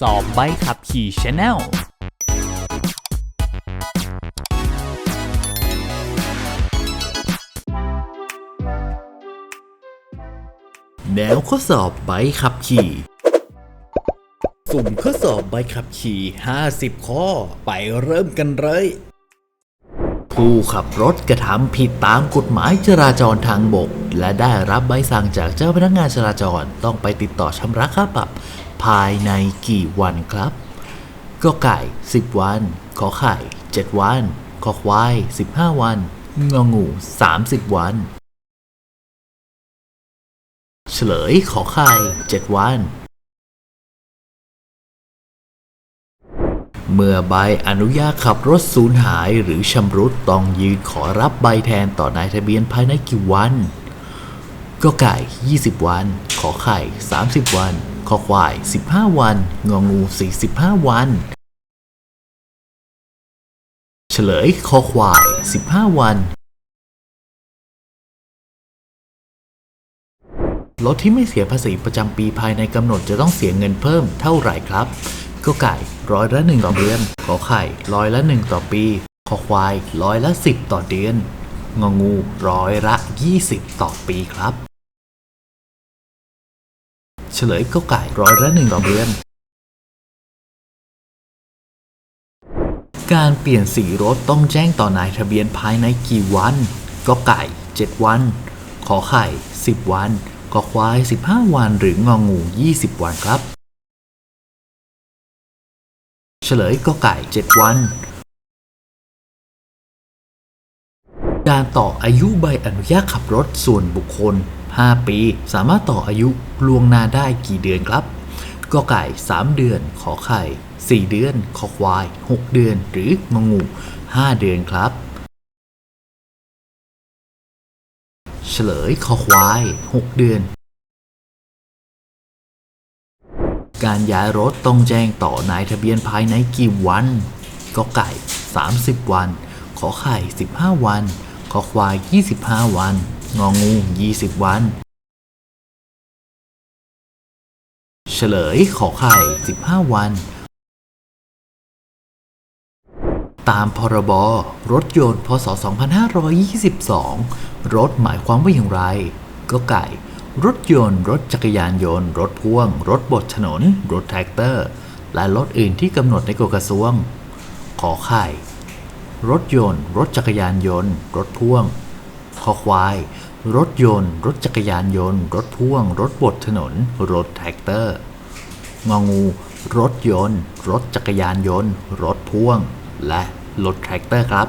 สอบใบขับขี่ Channel แนวข้อสอบใบขับขี่สุ่มข้อสอบใบขับขี่ 50 ข้อ ไปเริ่มกันเลย ผู้ขับรถกระทำผิดตามกฎหมายจราจรทางบก และได้รับใบสั่งจากเจ้าพนักงานจราจร ต้องไปติดต่อชำระค่าปรับ ภายในกี่วันครับก็ไก่ 10 วัน ขอไข่ 7 วัน ขอควาย 15 วัน งองู 30 วัน เฉลยขอไข่ 7 วัน เมื่อใบอนุญาตขับรถสูญหายหรือชำรุดต้องยืนขอรับใบแทนต่อนายทะเบียนภายในกี่วัน ก็ไก่ 20 วัน ขอไข่ 30 วัน ขอควาย 15 วัน งองู 45 วัน เฉลยคอควาย 15 วัน รถที่ไม่เสียภาษีประจำปีภายในกำหนดจะต้องเสียเงินเพิ่มเท่าไหร่ครับก็ไก่ร้อยละหนึ่งต่อเดือน ขอไข่ร้อยละหนึ่งต่อปี ขอควายร้อยละสิบต่อเดือน งองูร้อยละยี่สิบต่อปีครับ เฉลยก็ไก่ร้อยละหนึ่งต่อเดือน การเปลี่ยนสีรถต้องแจ้งต่อนายทะเบียนภายในกี่วันก็ไก่ 7 วัน ขอไข่ 10 วันกอควาย 15 วัน หรืององู 20 วันครับ เฉลยก็ไก่ 7 วันการต่ออายุใบอนุญาตขับรถส่วนบุคคล 5 ปี สามารถต่ออายุล่วงหน้าได้กี่เดือนครับก็ไก่ 3 เดือน ขอไข่ 4 เดือน ขอควาย 6 เดือน หรืองงู 5 เดือนครับ เฉลยคอควาย 6 เดือน การย้ายรถต้องแจ้งต่อนายทะเบียนภายในกี่วันก็ไก่ 30 วัน ขอไข่ 15 วัน ขอควาย 25 วัน งองู 20 วัน เฉลยขอไข่ 15 วัน ตามพรบรถยนต์พศ 2522 รถหมายความว่าอย่างไร ก็ไก่ รถยนต์ รถจักรยานยนต์ รถพ่วง รถบดถนน รถแท็กเตอร์ และรถอื่นที่กำหนดในกฎกระทรวง ขอไข่ รถยนต์ รถจักรยานยนต์ รถพ่วง คอควาย รถยนต์ รถจักรยานยนต์ รถพ่วง รถบดถนน รถแท็กเตอร์ งองู รถยนต์ รถจักรยานยนต์ รถพ่วง และรถแทรกเตอร์ครับ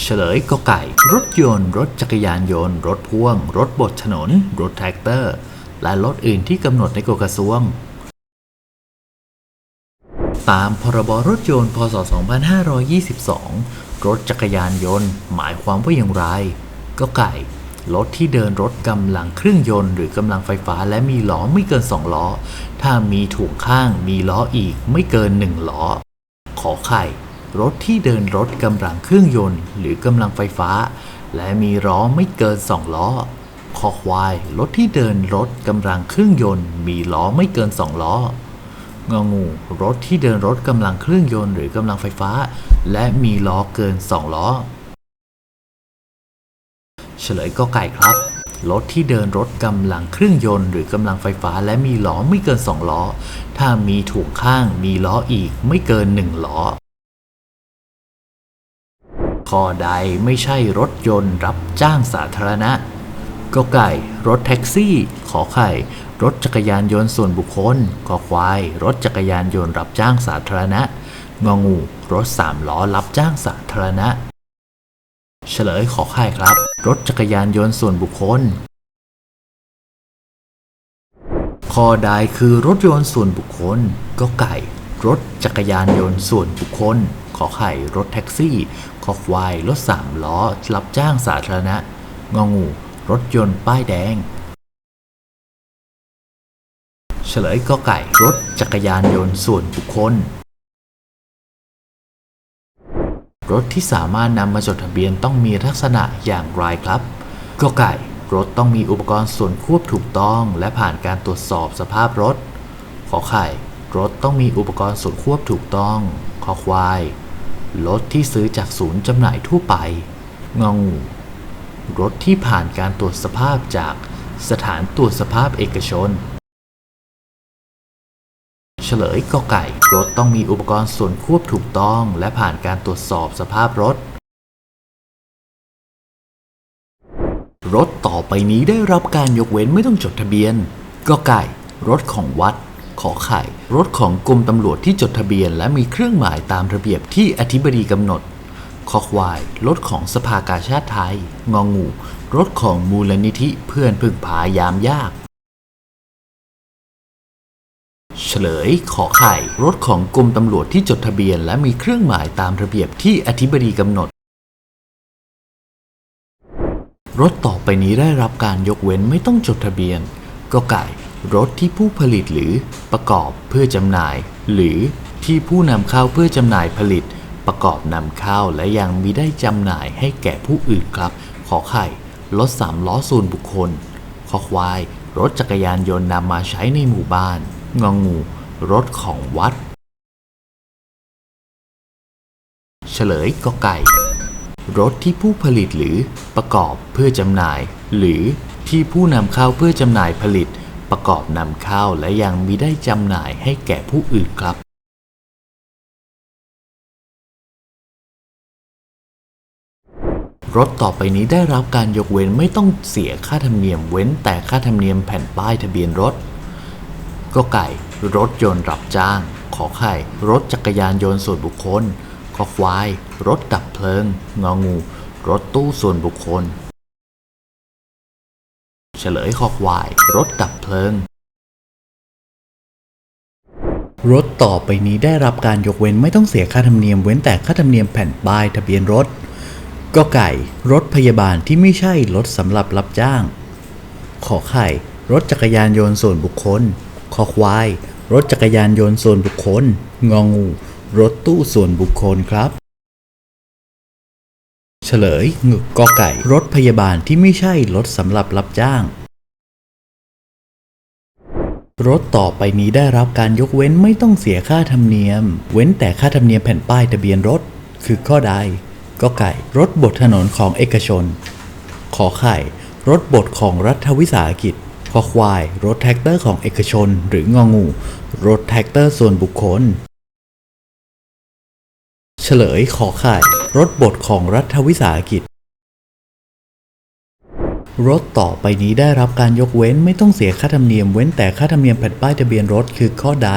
เฉลยก็ไก่ รถยนต์ รถจักรยานยนต์ รถพ่วง รถบดถนน รถแทรกเตอร์ และรถอื่นที่กำหนดในกฎกระทรวงตามพรบรถยนต์ พศ 2522 รถจักรยานยนต์ หมายความว่าอย่างไร ก็ไก่รถที่เดินรถกำลังเครื่องยนต์หรือกำลังไฟฟ้าและมีล้อไม่เกิน 2 ล้อ ถ้ามีถ่วงข้างมีล้ออีกไม่เกิน 1 ล้อ ขอไข่ รถที่เดินรถกำลังเครื่องยนต์ หรือกำลังไฟฟ้า และมีล้อไม่เกิน 2 ล้อคอควาย รถที่เดินรถกำลังเครื่องยนต์ มีล้อไม่เกิน 2 ล้ององู รถที่เดินรถกำลังเครื่องยนต์ หรือกำลังไฟฟ้า และมีล้อเกิน 2 ล้อ เฉลยก็ไก่ครับ รถที่เดินรถกำลังเครื่องยนต์หรือกำลังไฟฟ้าและมีล้อไม่เกิน 2 ล้อ ถ้ามีถ่วงข้างมีล้ออีกไม่เกิน 1 ล้อข้อใดไม่ใช่รถยนต์รับจ้างสาธารณะก็ไก่ รถแท็กซี่ ขอไข่ รถจักรยานยนต์ส่วนบุคคล ขอควาย รถจักรยานยนต์รับจ้างสาธารณะ งองู รถสามล้อรับจ้างสาธารณะ เฉลยขอไข่ครับ รถจักรยานยนต์ส่วนบุคคลข้อใดคือรถยนต์ส่วนบุคคลก็ไก่ รถจักรยานยนต์ส่วนบุคคล ขอไข่รถแท็กซี่ ขอควายรถสามล้อรับจ้างสาธารณะ งองู รถยนต์ป้ายแดง เฉลยก็ไก่รถจักรยานยนต์ส่วนบุคคล รถที่สามารถนำมาจดทะเบียนต้องมีลักษณะอย่างไรครับก็ไก่รถต้องมีอุปกรณ์ส่วนควบถูกต้อง และผ่านการตรวจสอบสภาพรถคอไข่ รถต้องมีอุปกรณ์ส่วนควบถูกต้อง ขอควาย รถที่ซื้อจากศูนย์จำหน่ายทั่วไปงองูรถที่ผ่านการตรวจสภาพจากสถานตรวจสภาพเอกชน เฉลยกอไก่ รถต้องมีอุปกรณ์ส่วนควบถูกต้อง และผ่านการตรวจสอบสภาพรถ รถต่อไปนี้ได้รับการยกเว้นไม่ต้องจดทะเบียนกอไก่ รถของวัด ขอไข่ รถของกรมตำรวจที่จดทะเบียน และมีเครื่องหมายตามระเบียบที่อธิบดีกำหนดคอควาย รถของสภากาชาติไทย งองู รถของมูลนิธิเพื่อนพึ่งพายามยาก เฉลยขอไข่ รถของกรมตำรวจที่จดทะเบียน และมีเครื่องหมายตามระเบียบที่อธิบดีกำหนด รถต่อไปนี้ได้รับการยกเว้นไม่ต้องจดทะเบียนก็ไก่ รถที่ผู้ผลิตหรือประกอบเพื่อจำหน่าย หรือที่ผู้นำเข้าเพื่อจำหน่ายผลิต ประกอบนำเข้าและยังมีได้จำหน่ายให้แก่ผู้อื่นครับ ขอไข่ รถสามล้อส่วนบุคคล ขอควาย รถจักรยานยนต์นำมาใช้ในหมู่บ้าน งองูรถของวัด เฉลยกอไก่ รถที่ผู้ผลิตหรือประกอบเพื่อจำหน่าย หรือที่ผู้นำเข้าเพื่อจำหน่ายผลิต ประกอบนำเข้าและยังมีได้จำหน่ายให้แก่ผู้อื่นครับรถต่อไปนี้ได้รับการยกเว้นไม่ต้องเสียค่าธรรมเนียมเว้นแต่ค่าธรรมเนียมแผ่นป้ายทะเบียนรถ ก็ไก่ รถยนต์รับจ้าง ขอไข่ รถจักรยานยนต์ส่วนบุคคล ขอควาย รถดับเพลิง งองู รถตู้ส่วนบุคคล เฉลยคอควาย รถดับเพลิง รถต่อไปนี้ได้รับการยกเว้นไม่ต้องเสียค่าธรรมเนียมเว้นแต่ค่าธรรมเนียมแผ่นป้ายทะเบียนรถก็ไก่ รถพยาบาลที่ไม่ใช่รถสำหรับรับจ้าง ขอไข่ รถจักรยานยนต์ส่วนบุคคล ขอควาย รถจักรยานยนต์ส่วนบุคคล งองู รถตู้ส่วนบุคคลครับ เฉลยงึกกอไก่ รถพยาบาลที่ไม่ใช่รถสำหรับรับจ้าง รถต่อไปนี้ได้รับการยกเว้นไม่ต้องเสียค่าธรรมเนียม เว้นแต่ค่าธรรมเนียมแผ่นป้ายทะเบียนรถ คือข้อใดก็ไก่ รถบดถนนของเอกชน ขอไข่ รถบดของรัฐวิสาหกิจ ขอควาย รถแท็กเตอร์ของเอกชน หรืององู รถแท็กเตอร์ส่วนบุคคล เฉลยขอไข่ รถบดของรัฐวิสาหกิจ รถต่อไปนี้ได้รับการยกเว้นไม่ต้องเสียค่าธรรมเนียมเว้นแต่ค่าธรรมเนียมแผ่นป้ายทะเบียนรถคือข้อใด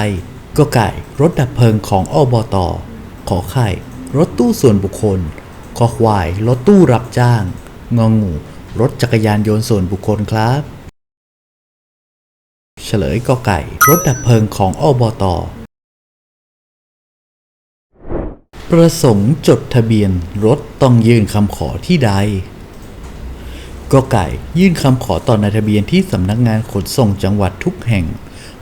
ก็ไก่ รถดับเพลิงของอบตขอไข่ รถตู้ส่วนบุคคลขอควาย รถตู้รับจ้าง งองู รถจักรยานยนต์ส่วนบุคคลครับ เฉลยกอไก่ รถดับเพลิงของอบต ประสงค์จดทะเบียนรถต้องยื่นคำขอที่ใดก็ไก่ ยื่นคำขอต่อนายทะเบียนที่สำนักงานขนส่งจังหวัดทุกแห่ง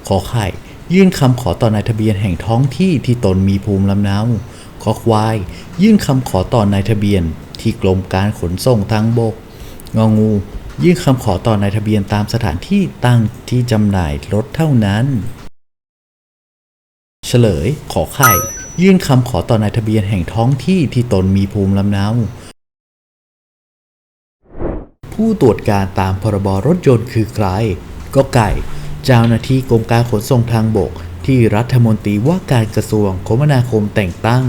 ขอไข่ ยื่นคำขอต่อนายทะเบียนแห่งท้องที่ที่ตนมีภูมิลำเนาขอควาย ยื่นคำขอต่อนายทะเบียนที่กรมการขนส่งทางบก งองู ยื่นคำขอต่อนายทะเบียนตามสถานที่ตั้งที่จำหน่ายรถเท่านั้น เฉลย ขอไข่ ยื่นคำขอต่อนายทะเบียนแห่งท้องที่ที่ตนมีภูมิลำเนาผู้ตรวจการตามพรบรถยนต์คือใคร ก็ไก่ เจ้าหน้าที่กรมการขนส่งทางบก ที่รัฐมนตรีว่าการกระทรวงคมนาคมแต่งตั้ง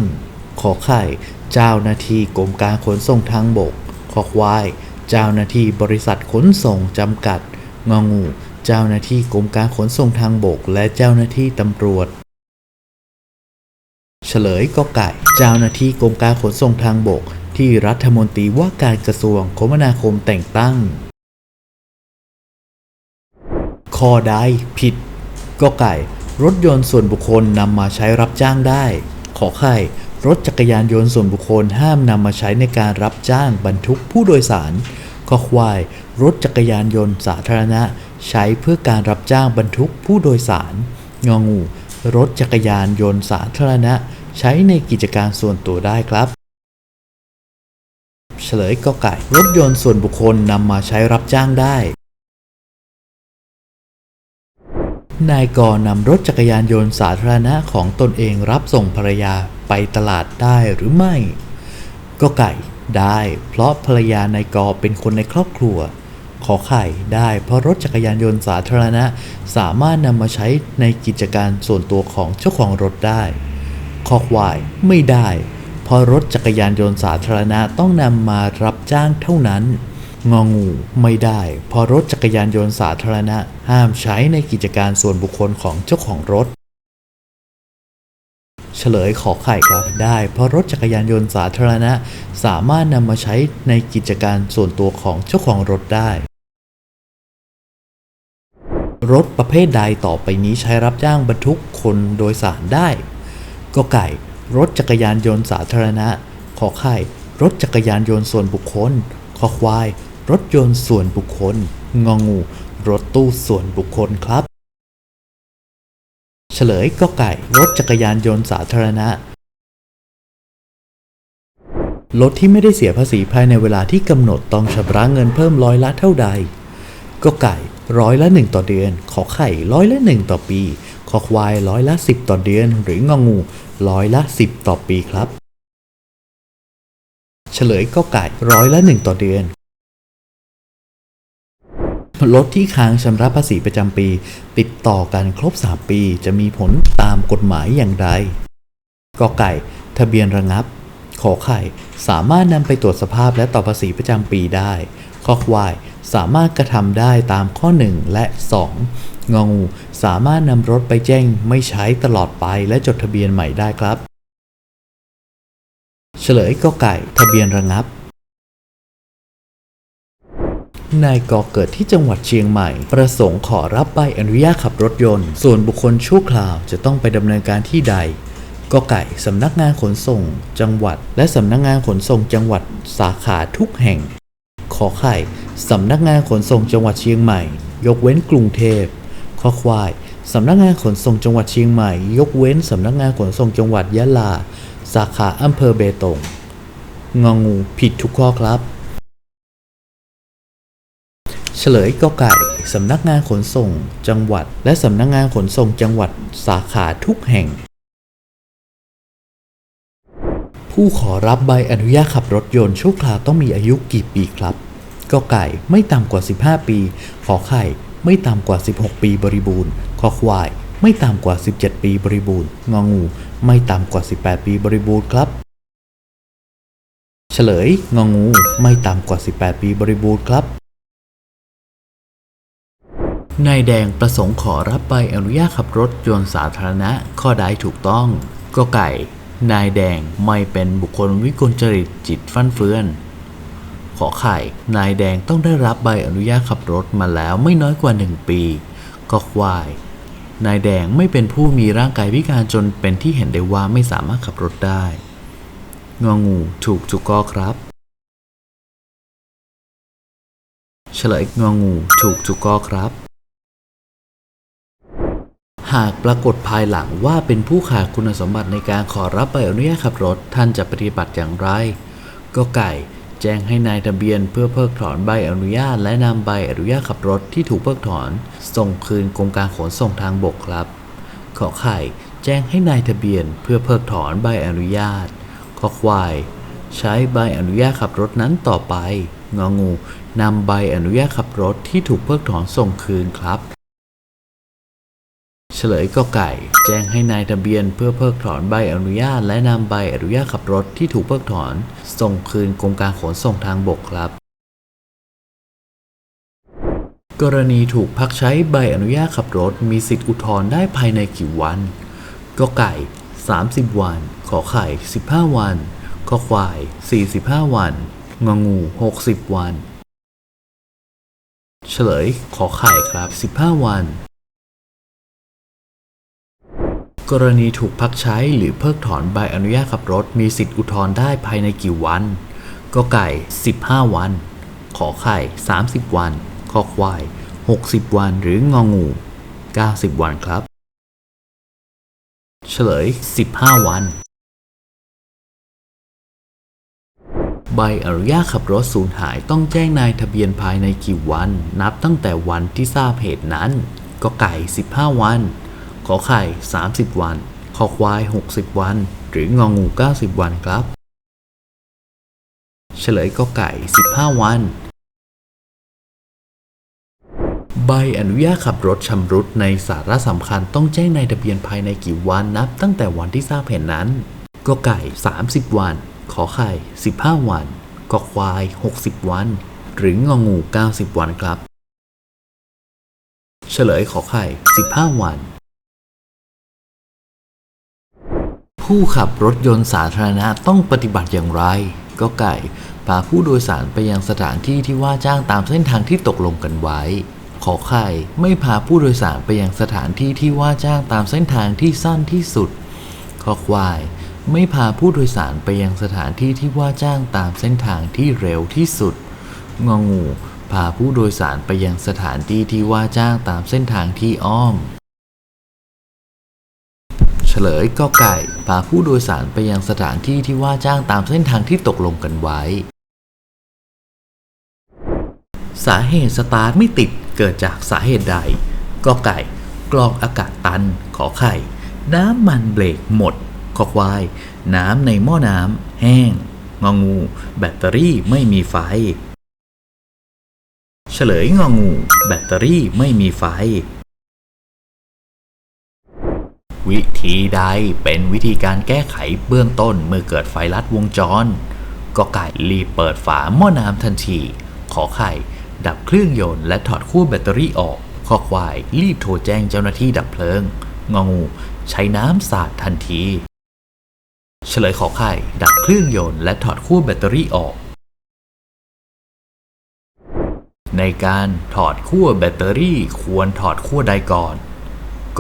ขอไข่ เจ้าหน้าที่กรมการขนส่งทางบก ขอควาย เจ้าหน้าที่บริษัทขนส่งจำกัด งองู เจ้าหน้าที่กรมการขนส่งทางบก และเจ้าหน้าที่ตำรวจ เฉลยก็ไก่ เจ้าหน้าที่กรมการขนส่งทางบก ที่รัฐมนตรีว่าการกระทรวงคมนาคมแต่งตั้ง ข้อใดผิด ก็ไก่ รถยนต์ส่วนบุคคลนำมาใช้รับจ้างได้ ขอไข่ รถจักรยานยนต์ส่วนบุคคลห้ามนำมาใช้ในการรับจ้างบรรทุกผู้โดยสารขอควายรถจักรยานยนต์สาธารณะ ใช้เพื่อการรับจ้างบรรทุกผู้โดยสารงองู รถจักรยานยนต์สาธารณะ ใช้ในกิจการส่วนตัวได้ครับ เฉลยก็ไก่ รถยนต์ส่วนบุคคลนำมาใช้รับจ้างได้ นายกนำรถจักรยานยนต์สาธารณะของตนเองรับส่งภรรยาไปตลาดได้หรือไม่ ก็ไก่ได้ เพราะภรรยานายกเป็นคนในครอบครัว ขอไข่ได้เพราะรถจักรยานยนต์สาธารณะสามารถนำมาใช้ในกิจการส่วนตัวของเจ้าของรถได้คอควายไม่ได้ เพราะรถจักรยานยนต์สาธารณะต้องนำมารับจ้างเท่านั้น งองูไม่ได้เพราะรถจักรยานยนต์สาธารณะ ห้ามใช้ในกิจการส่วนบุคคลของเจ้าของรถ เฉลยขอไข่ครับได้ เพราะรถจักรยานยนต์สาธารณะ สามารถนำมาใช้ในกิจการส่วนตัวของเจ้าของรถได้ รถประเภทใดต่อไปนี้ใช้รับจ้างบรรทุกคนโดยสารได้ก็ไก่รถจักรยานยนต์สาธารณะ ขอไข่ รถจักรยานยนต์ส่วนบุคคล ขอควาย รถยนต์ส่วนบุคคล งองู รถตู้ส่วนบุคคลครับ เฉลยก็ไก่ รถจักรยานยนต์สาธารณะ รถที่ไม่ได้เสียภาษีภายในเวลาที่กำหนดต้องชำระเงินเพิ่มร้อยละเท่าใด ก็ไก่ร้อยละหนึ่งต่อเดือน ขอไข่ร้อยละหนึ่งต่อปี ขอควายร้อยละสิบต่อเดือน หรืององูร้อยละสิบต่อปีครับ เฉลยก็ไก่ร้อยละหนึ่งต่อเดือน รถที่ค้างชำระภาษีประจำปี ติดต่อกันครบ 3 ปี จะมีผลตามกฎหมายอย่างไรกอไก่ ทะเบียนระงับ ขอไข่ สามารถนำไปตรวจสภาพและต่อภาษีประจำปีได้ข้อควาย สามารถกระทำได้ตามข้อ 1 และ 2 งองู สามารถนำรถไปแจ้งไม่ใช้ตลอดไปและจดทะเบียนใหม่ได้ครับ เฉลยกไก่ ทะเบียนระงับ นายกอเกิดที่จังหวัดเชียงใหม่ ประสงค์ขอรับใบอนุญาตขับรถยนต์ ส่วนบุคคลชั่วคราวจะต้องไปดำเนินการที่ใดก็ไก่สำนักงานขนส่ง จังหวัด และสำนักงานขนส่งจังหวัดสาขาทุกแห่ง ขอไข่สำนักงานขนส่งจังหวัดเชียงใหม่ ยกเว้นกรุงเทพขอควายสำนักงานขนส่งจังหวัดเชียงใหม่ ยกเว้นสำนักงานขนส่งจังหวัดยะลา สาขาอำเภอเบตงงองูผิดทุกข้อครับ ลยก็ไก่สำนักงานขนส่งจังหวัด และสำนักงานขนส่งจังหวัดสาขาทุกแห่ง ผู้ขอรับใบอนุญาตขับรถยนต์ชั่วคราวต้องมีอายุกี่ปีครับก็ไก่ไม่ต่ำกว่า 15 ปี ขอไข่ไม่ต่ำกว่า 16 ปีบริบูรณ์ขอควายไม่ต่ำกว่า 17 ปีบริบูรณ์งองู ไม่ต่ำกว่า 18 ปีบริบูรณ์ครับ เฉลยงองู ไม่ต่ำกว่า 18 ปีบริบูรณ์ครับ นายแดงประสงค์ขอรับใบอนุญาตขับรถยนต์สาธารณะข้อใดถูกต้องก็ไก่ นายแดงไม่เป็นบุคคลวิกลจริตจิตฟั่นเฟือน ขอไข่ นายแดงต้องได้รับใบอนุญาตขับรถมาแล้วไม่น้อยกว่า1ปี ก็ควาย นายแดงไม่เป็นผู้มีร่างกายพิการจนเป็นที่เห็นได้ว่าไม่สามารถขับรถได้ งองูถูกจุกก็ครับ เฉลยงองูถูกจุกก็ครับ หากปรากฏภายหลังว่าเป็นผู้ขาดคุณสมบัติในการขอรับใบอนุญาตขับรถท่านจะปฏิบัติอย่างไร ก็ไก่แจ้งให้นายทะเบียนเพื่อเพิกถอนใบอนุญาต และนำใบอนุญาตขับรถที่ถูกเพิกถอน ส่งคืนกรมการขนส่งทางบกครับขอไข่ แจ้งให้นายทะเบียนเพื่อเพิกถอนใบอนุญาตขอควาย ใช้ใบอนุญาตขับรถนั้นต่อไปงองูนำใบอนุญาตขับรถที่ถูกเพิกถอนส่งคืนครับ เฉลยก็ไก่ แจ้งให้นายทะเบียนเพื่อเพิกถอนใบอนุญาต และนำใบอนุญาตขับรถที่ถูกเพิกถอน ส่งคืนกรมการขนส่งทางบกครับ กรณีถูกพักใช้ใบอนุญาตขับรถ มีสิทธิ์อุทธรณ์ได้ภายในกี่วัน ก็ไก่ 30 วัน ขอไข่ 15 วันขอควาย 45 วัน งองู 60 วัน เฉลยขอไข่ครับ 15 วัน กรณีถูกพักใช้หรือเพิกถอนใบอนุญาตขับรถมีสิทธิอุทธรณ์ได้ภายในกี่วันก็ไก่ 15 วัน ขอไข่ 30 วัน ขอควาย 60 วันหรืององู 90 วันครับ เฉลย 15 วัน ใบอนุญาตขับรถสูญหายต้องแจ้งนายทะเบียนภายในกี่วัน นับตั้งแต่วันที่ทราบเหตุนั้น ก็ไก่ 15 วัน ขอไข่ 30 วัน ขอควาย 60 วัน หรืององู 90 วันครับ เฉลยก็ไก่ 15 วัน ใบอนุญาตขับรถชำรุดในสาระสำคัญต้องแจ้งในทะเบียนภายในกี่วันนับ ตั้งแต่วันที่ทราบเห็นนั้นก็ไก่ 30 วัน ขอไข่ 15 วันกอควาย 60 วัน หรืององู 90 วันครับ เฉลยขอไข่ 15 วัน ผู้ขับรถยนต์สาธารณะต้องปฏิบัติอย่างไร ก็ไก่พาผู้โดยสารไปยังสถานที่ที่ว่าจ้างตามเส้นทางที่ตกลงกันไว้ ขอไข่ไม่พาผู้โดยสารไปยังสถานที่ที่ว่าจ้างตามเส้นทางที่สั้นที่สุด ขอควาย ไม่พาผู้โดยสารไปยังสถานที่ที่ว่าจ้างตามเส้นทางที่เร็วที่สุด งองู พาผู้โดยสารไปยังสถานที่ที่ว่าจ้างตามเส้นทางที่อ้อม ฉลยก็ไก่พาผู้โดยสารไปยังสถานที่ที่ว่าจ้างตามเส้นทางที่ตกลงกันไว้ สาเหตุสตาร์ทไม่ติดเกิดจากสาเหตุใดก็ไก่ กรองอากาศตัน ขอไข่ น้ำมันเบรกหมด ขอควาย น้ำในหม้อน้ำแห้ง งองู แบตเตอรี่ไม่มีไฟ เฉลยงองู แบตเตอรี่ไม่มีไฟ วิธีใดเป็นวิธีการแก้ไขเบื้องต้นเมื่อเกิดไฟลัดวงจรก็ไก่รีบเปิดฝาหม้อน้ำทันที ขอไข่ ดับเครื่องยนต์และถอดขั้วแบตเตอรี่ออกขอควาย รีบโทรแจ้งเจ้าหน้าที่ดับเพลิง งองู ใช้น้ำสาดทันที เฉลยขอไข่ ดับเครื่องยนต์และถอดขั้วแบตเตอรี่ออก ในการถอดขั้วแบตเตอรี่ควรถอดขั้วใดก่อน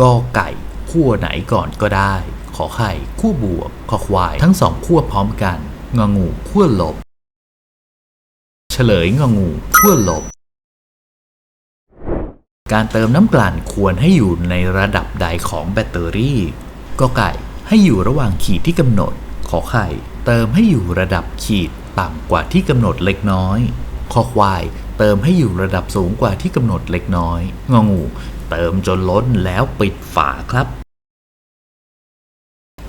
ก็ไก่ ขั้วไหนก่อนก็ได้ ขอไข่ขั้วบวก ขอควาย ทั้งสองขั้วพร้อมกัน งองูขั้วลบ เฉลยงองูขั้วลบ การเติมน้ำกลั่นควรให้อยู่ในระดับใดของแบตเตอรี่ก็ไก่ให้อยู่ระหว่างขีดที่กำหนด ขอไข่ เติมให้อยู่ระดับขีดต่ำกว่าที่กำหนดเล็กน้อยขอควาย เติมให้อยู่ระดับสูงกว่าที่กำหนดเล็กน้อย งองู เติมจนล้นแล้วปิดฝาครับ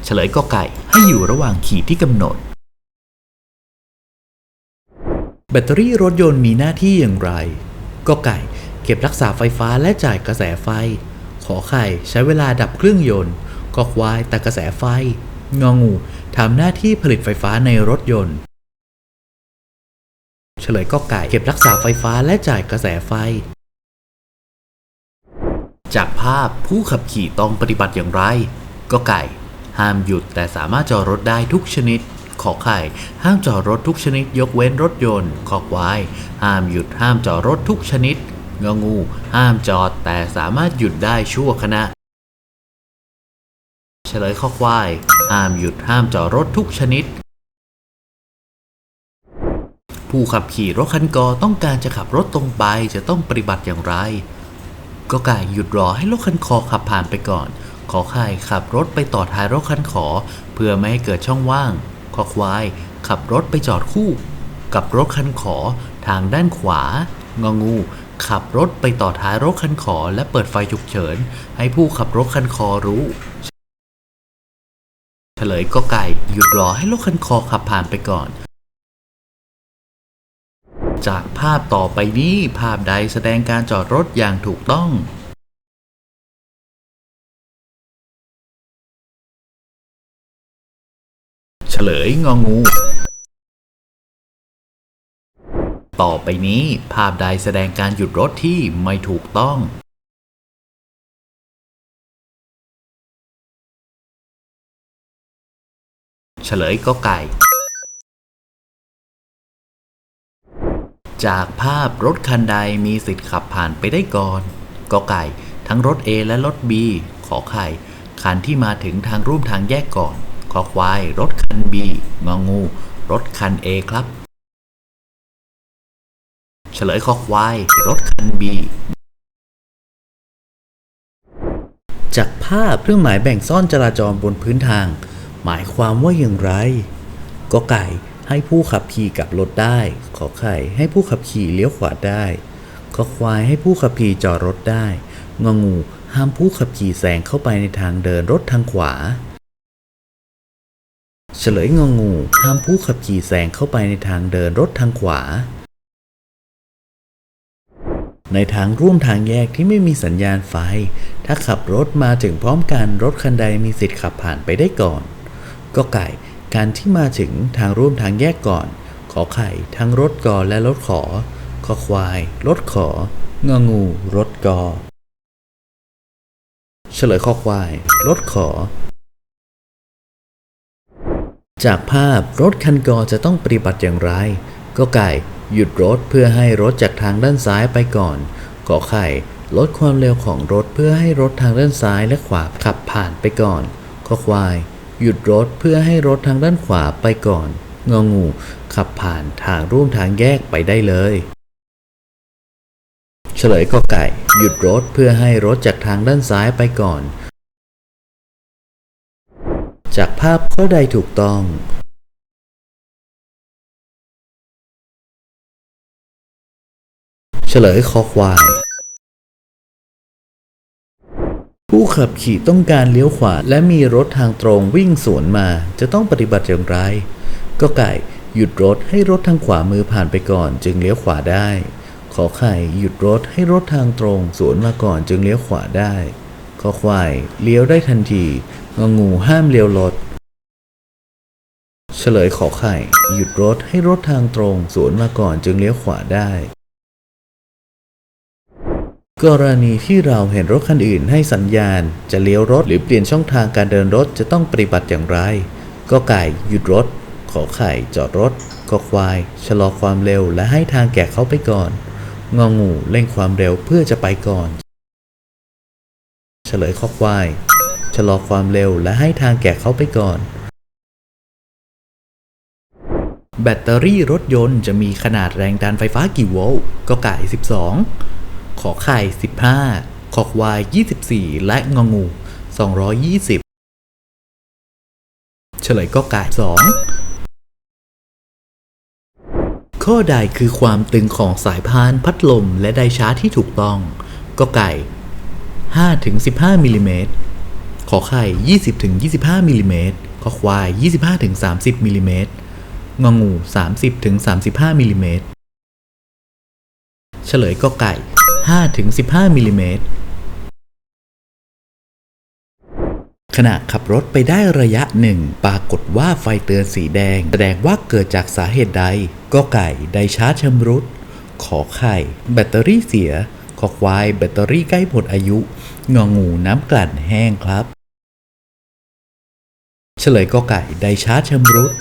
เฉลยก็ไก่ให้อยู่ระหว่างขีดที่กำหนด แบตเตอรี่รถยนต์มีหน้าที่อย่างไร ก็ไก่ เก็บรักษาไฟฟ้าและจ่ายกระแสไฟ ขอไข่ใช้เวลาดับเครื่องยนต์ก็ควายตัดกระแสไฟ งองูทำหน้าที่ผลิตไฟฟ้าในรถยนต์ เฉลยก็ไก่เก็บรักษาไฟฟ้าและจ่ายกระแสไฟ จากภาพผู้ขับขี่ต้องปฏิบัติอย่างไร ก็ไก่ ห้ามหยุดแต่สามารถจอดรถได้ทุกชนิด ขอไข่ ห้ามจอดรถทุกชนิด ยกเว้นรถยนต์ ขอควาย ห้ามหยุดห้ามจอดรถทุกชนิดงองู ห้ามจอดแต่สามารถหยุดได้ชั่วขณะ เฉลยข้อควาย ห้ามหยุดห้ามจอดรถทุกชนิด ผู้ขับขี่รถคันกอต้องการจะขับรถตรงไปจะต้องปฏิบัติอย่างไร ก็ไก่หยุดรอให้รถคันคอขับผ่านไปก่อน ขอไข่ขับรถไปต่อท้ายรถคันขอ เพื่อไม่ให้เกิดช่องว่าง ขอควาย ขับรถไปจอดคู่ กับรถคันขอทางด้านขวา งองู ขับรถไปต่อท้ายรถคันขอ และเปิดไฟฉุกเฉิน ให้ผู้ขับรถคันคอรู้เฉลยก็ไก่หยุดรอให้รถคันคอขับผ่านไปก่อน จากภาพต่อไปนี้ภาพใดแสดงการจอดรถอย่างถูกต้อง ฉลยงองู ต่อไปนี้ภาพใดแสดงการหยุดรถที่ไม่ถูกต้อง เฉลยก็ไก่ จากภาพรถคันใดมีสิทธิ์ขับผ่านไปได้ก่อนก็ไก่ ทั้งรถ A และรถ B ขอไข่คันที่มาถึงทางร่วมทางแยกก่อน อควาย รถคัน B งองู รถคัน A ครับ เฉลยขอควาย รถคัน B จากภาพเครื่องหมายแบ่งซ่อนจราจรบนพื้นทาง หมายความว่าอย่างไรก็ไก่ให้ผู้ขับขี่กลับรถได้ ขอไข่ให้ผู้ขับขี่เลี้ยวขวาได้ ขอควายให้ผู้ขับขี่จอดรถได้ งองู ห้ามผู้ขับขี่แซงเข้าไปในทางเดินรถทางขวา เฉลยงองูห้ามผู้ขับขี่แซงเข้าไปในทางเดินรถทางขวา ในทางร่วมทางแยกที่ไม่มีสัญญาณไฟ ถ้าขับรถมาถึงพร้อมกันรถคันใดมีสิทธิ์ขับผ่านไปได้ก่อน ก็ไก่ การที่มาถึงทางร่วมทางแยกก่อน ขอไข่ทั้งรถกอและรถขอ ขอควาย รถขอ งองู รถกอ เฉลยข้อควาย รถขอ จากภาพรถคันกอจะต้องปฏิบัติอย่างไร ก็ไก่หยุดรถเพื่อให้รถจากทางด้านซ้ายไปก่อนกอไข่ลดความเร็วของรถเพื่อให้รถทางด้านซ้ายและขวาขับผ่านไปก่อนขอควาย หยุดรถเพื่อให้รถทางด้านขวาไปก่อน งองู ขับผ่านทางร่วมทางแยกไปได้เลย เฉลยก็ไก่ หยุดรถเพื่อให้รถจากทางด้านซ้ายไปก่อน จากภาพข้อใดถูกต้องเฉลยคอควาย ผู้ขับขี่ต้องการเลี้ยวขวาและมีรถทางตรงวิ่งสวนมา จะต้องปฏิบัติอย่างไร ก็ไก่หยุดรถให้รถทางขวามือผ่านไปก่อนจึงเลี้ยวขวาได้ ขอไข่หยุดรถให้รถทางตรงสวนมาก่อนจึงเลี้ยวขวาได้ ขอควายเลี้ยวได้ทันที งองูห้ามเลี้ยวรถ เฉลยขอไข่ หยุดรถให้รถทางตรง สวนมาก่อนจึงเลี้ยวขวาได้ กรณีที่เราเห็นรถคันอื่นให้สัญญาณ จะเลี้ยวรถหรือเปลี่ยนช่องทางการเดินรถจะต้องปฏิบัติอย่างไร ก็ไก่หยุดรถ ขอไข่ จอดรถก็ควาย ชะลอความเร็วและให้ทางแก่เขาไปก่อน งองูเร่งความเร็วเพื่อจะไปก่อน เฉลยข้อควาย ชะลอความเร็วและให้ทางแก่เขาไปก่อน แบตเตอรี่รถยนต์จะมีขนาดแรงดันไฟฟ้ากี่โวลต์ก็ไก่ 12 ขอไข่ 15 ขอควาย 24 และงองู 220 เฉลยก็ไก่ 2ข้อใดคือความตึงของสายพานพัดลมและไดชาร์จที่ถูกต้อง ก็ไก่ 5-15มิลลิเมตร ขอไข่ 20-25มิลลิเมตรขอควาย 25-30มิลลิเมตรงองู 30-35มิลลิเมตรเฉลยก็ไก่ 5-15มิลลิเมตรขณะขับรถไปได้ระยะหนึ่ง ปรากฏว่าไฟเตือนสีแดง แสดงว่าเกิดจากสาเหตุใด ก็ไก่ไดชาร์จชำรุด ขอไข่ แบตเตอรี่เสีย ขอควาย แบตเตอรี่ใกล้หมดอายุ งองูน้ำกลั่นแห้งครับ เฉลยก็ไก่ไดชาร์จชำรุด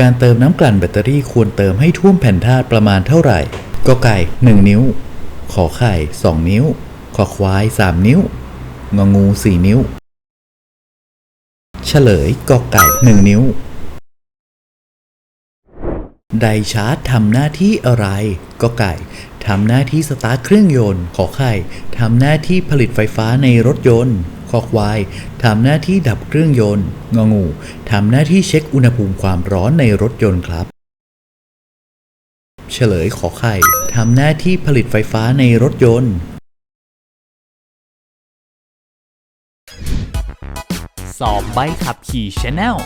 การเติมน้ำกลั่นแบตเตอรี่ควรเติมให้ท่วมแผ่นธาตุประมาณเท่าไหร่ก็ไก่ 1 นิ้ว ขอไข่ 2 นิ้ว ขอควาย 3 นิ้ว งองู 4 นิ้ว เฉลยกอไก่ 1 นิ้ว ไดชาร์จทำหน้าที่อะไรก็ไก่ทำหน้าที่สตาร์ทเครื่องยนต์ ขอไข่ทำหน้าที่ผลิตไฟฟ้าในรถยนต์ อควายทำหน้าที่ดับเครื่องยนต์ งองูทำหน้าที่เช็คอุณหภูมิความร้อนในรถยนต์ครับ เฉลยขอไข่ทำหน้าที่ผลิตไฟฟ้าในรถยนต์ สอบใบขับขี่ชาแนล